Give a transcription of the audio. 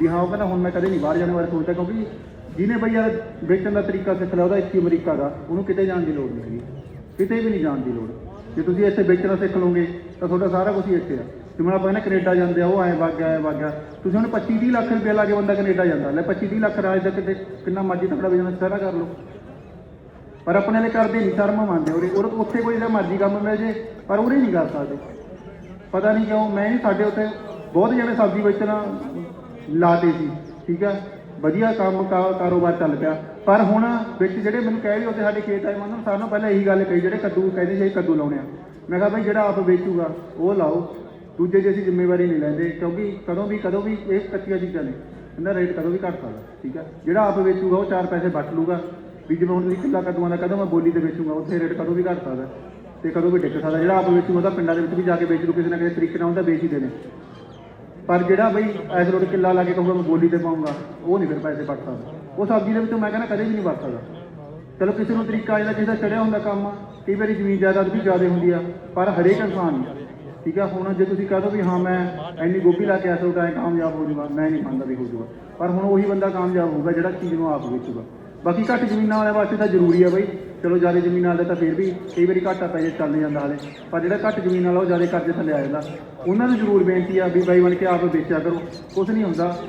ਵੀ ਹਾਂ, ਉਹ ਕਹਿੰਦਾ ਹੁਣ ਮੈਂ ਕਦੇ ਨਹੀਂ ਬਾਹਰ ਜਾਣ ਬਾਰੇ ਸੋਚਦਾ, ਕਿਉਂਕਿ ਜਿਹਨੇ ਬਈ ਯਾਰ ਵੇਚਣ ਦਾ ਤਰੀਕਾ ਸਿੱਖ ਲਿਆ, ਉਹਦਾ ਇੱਥੇ ਅਮਰੀਕਾ ਦਾ, ਉਹਨੂੰ ਕਿਤੇ ਜਾਣ ਦੀ ਲੋੜ ਨਹੀਂ ਹੈਗੀ। ਕਿਤੇ ਵੀ ਨਹੀਂ ਜਾਣ ਦੀ ਲੋੜ। ਜੇ ਤੁਸੀਂ ਇੱਥੇ ਵੇਚਣਾ ਸਿੱਖ ਲਓਗੇ, ਤਾਂ ਤੁਹਾਡਾ ਸਾਰਾ ਕੁਝ ਹੀ ਇੱਥੇ ਆ। ਜਿਵੇਂ ਆਪਾਂ ਨਾ ਕੈਨੇਡਾ ਜਾਂਦੇ ਆ, ਉਹ ਐਂ ਵਗ ਗਿਆ, ਐਂ ਵਗ ਗਿਆ। ਤੁਸੀਂ ਹੁਣ 25 30 ਲੱਖ ਰੁਪਏ ਲਾ ਕੇ ਬੰਦਾ ਕੈਨੇਡਾ ਜਾਂਦਾ। ਲੈ 25 30 ਲੱਖ ਰਾਜ ਦਾ ਕਿਤੇ, ਕਿੰਨਾ ਮਰਜ਼ੀ ਤਕੜਾ ਬਿਜ਼ਨਸ ਸਾਰਾ ਕਰ ਲਓ। ਪਰ ਆਪਣੇ ਲਈ ਕਰਦੇ ਨਹੀਂ, ਸ਼ਰਮ ਮੰਨਦੇ ਉਰੇ। ਉਰੇ, ਉੱਥੇ ਕੋਈ ਜਿਹੜਾ ਮਰਜ਼ੀ ਕੰਮ ਮਿਲ ਜੇ, ਪਰ ਉਰੇ ਨਹੀਂ ਕਰ ਸਕਦੇ। ਪਤਾ ਨਹੀਂ ਕਿਉਂ, ਮੈਂ ਨਹੀਂ ਸਾਡੇ ਉੱਤੇ ਬਹੁਤ ਜਣੇ ਸਬਜ਼ੀ ਵੇਚਣਾ ਲਾਤੇ ਸੀ ਠੀਕ ਆ? ਵਧੀਆ ਕੰਮ ਕਾ- ਕਾਰੋਬਾਰ ਚੱਲ ਪਿਆ। ਪਰ ਹੁਣ ਵਿੱਚ ਜਿਹੜੇ ਮੈਨੂੰ ਕਹਿ ਰਹੇ ਉੱਥੇ ਸਾਡੇ ਖੇਤ ਆਏ ਮੰਨ ਸਾਰਿਆਂ ਨੂੰ ਪਹਿਲਾਂ ਇਹੀ ਗੱਲ ਕਹੀ, ਜਿਹੜੇ ਕੱਦੂ ਕਹਿੰਦੇ ਸੀ ਅਸੀਂ ਕੱਦੂ ਲਾਉਣੇ ਆ। ਮੈਂ ਕਿਹਾ ਭਾਈ ਜਿਹੜਾ ਆਪ ਵੇਚੂਗਾ, ਉਹ ਲਾਓ। ਦੂਜੇ ਦੀ ਅਸੀਂ ਜ਼ਿੰਮੇਵਾਰੀ ਨਹੀਂ ਲੈਂਦੇ, ਕਿਉਂਕਿ ਕਦੋਂ ਵੀ ਕਦੋਂ ਵੀ ਇਹ ਕੱਚੀਆਂ ਚੀਜ਼ਾਂ ਨੇ। ਇਹਦਾ ਰੇਟ ਕਦੋਂ ਵੀ ਘਟ ਸਕਦਾ ਠੀਕ ਹੈ ਜਿਹੜਾ ਆਪ ਵੇਚੂਗਾ, ਉਹ ਚਾਰ ਪੈਸੇ ਵੱਟ ਲੂਗਾ। ਵੀ ਜਿਵੇਂ ਹੁਣ ਤੁਸੀਂ ਕਿੱਲਾ ਕੱਦੂਆਂ ਦਾ ਕਦੋਂ ਮੈਂ ਬੋਲੀ ਤੇ ਵੇਚੂਗਾ, ਉੱਥੇ ਰੇਟ ਕਦੋਂ ਵੀ ਘਟ ਸਕਦਾ ਤੇ ਕਦੋਂ ਵੀ ਡਿੱਗ ਸਕਦਾ। ਜਿਹੜਾ ਆਪ ਵੇਚੂਗਾ ਉਹਦਾ ਪਿੰਡਾਂ ਦੇ ਵਿੱਚ ਵੀ ਜਾ ਕੇ ਵੇਚ ਲੂ ਕਿਸੇ ਨਾ ਕਿਸੇ ਤਰੀਕੇ ਨਾਲ ਉਹਦਾ ਵੇਚ ਹੀ ਦੇਣੇ। ਪਰ ਜਿਹੜਾ ਬਈ ਐਸ ਰੋਡ ਕਿੱਲਾ ਲਾ ਕੇ ਕਹੂਗਾ ਮੈਂ ਗੋਲੀ ਤੇ ਪਾਉਂਗਾ ਉਹ ਨਹੀਂ ਫਿਰ ਪੈਸੇ ਵੱਟ ਸਕਦਾ ਉਹ ਸਬਜ਼ੀ ਦੇ ਵਿੱਚੋਂ ਮੈਂ ਕਹਿੰਦਾ ਕਦੇ ਵੀ ਨਹੀਂ ਵੱਟ ਸਕਦਾ ਚਲੋ ਕਿਸੇ ਨੂੰ ਤਰੀਕਾ ਜਿਹੜਾ ਕਿਸੇ ਦਾ ਚੜਿਆ ਹੁੰਦਾ ਕੰਮ ਆ, ਕਈ ਵਾਰੀ ਜ਼ਮੀਨ ਜਾਇਦਾਦ ਵੀ ਜ਼ਿਆਦਾ ਹੁੰਦੀ ਆ ਪਰ ਹਰੇਕ ਇਨਸਾਨ ਨਹੀਂ ਠੀਕ ਆ ਹੁਣ ਜੇ ਤੁਸੀਂ ਕਹੋ ਵੀ ਹਾਂ ਮੈਂ ਇੰਨੀ ਗੋਭੀ ਲਾ ਕੇ ਐਸ ਰੋਡ ਐ ਕਾਮਯਾਬ ਹੋ ਜਾਊਗਾ ਮੈਂ ਨਹੀਂ ਮੰਨਦਾ ਵੀ ਹੋ ਜਾਊਗਾ। ਪਰ ਹੁਣ ਉਹੀ ਬੰਦਾ ਕਾਮਯਾਬ ਹੋਊਗਾ ਜਿਹੜਾ ਚੀਜ਼ ਨੂੰ ਆਪ ਵੇਚੂਗਾ। ਬਾਕੀ ਘੱਟ ਜ਼ਮੀਨਾਂ ਵਾਲਿਆਂ ਵਾਸਤੇ ਤਾਂ ਜ਼ਰੂਰੀ ਆ ਬਈ ਚਲੋ ਜ਼ਿਆਦਾ ਜ਼ਮੀਨ ਵਾਲੇ ਤਾਂ ਫਿਰ ਵੀ ਕਈ ਵਾਰੀ ਘਾਟਾ ਪੈ ਜੇ ਚੱਲ ਨਹੀਂ ਜਾਂਦਾ ਹਾਲੇ। ਪਰ ਜਿਹੜਾ ਘੱਟ ਜ਼ਮੀਨ ਵਾਲਾ ਉਹ ਜ਼ਿਆਦਾ ਕਰਜ਼ੇ ਥੱਲੇ ਆ ਜਾਂਦਾ। ਉਹਨਾਂ ਨੂੰ ਜ਼ਰੂਰ ਬੇਨਤੀ ਆ ਵੀ ਬਾਈ ਬਣ ਕੇ ਆਪ ਵੇਚਿਆ ਕਰੋ। ਕੁਝ ਨਹੀਂ ਹੁੰਦਾ।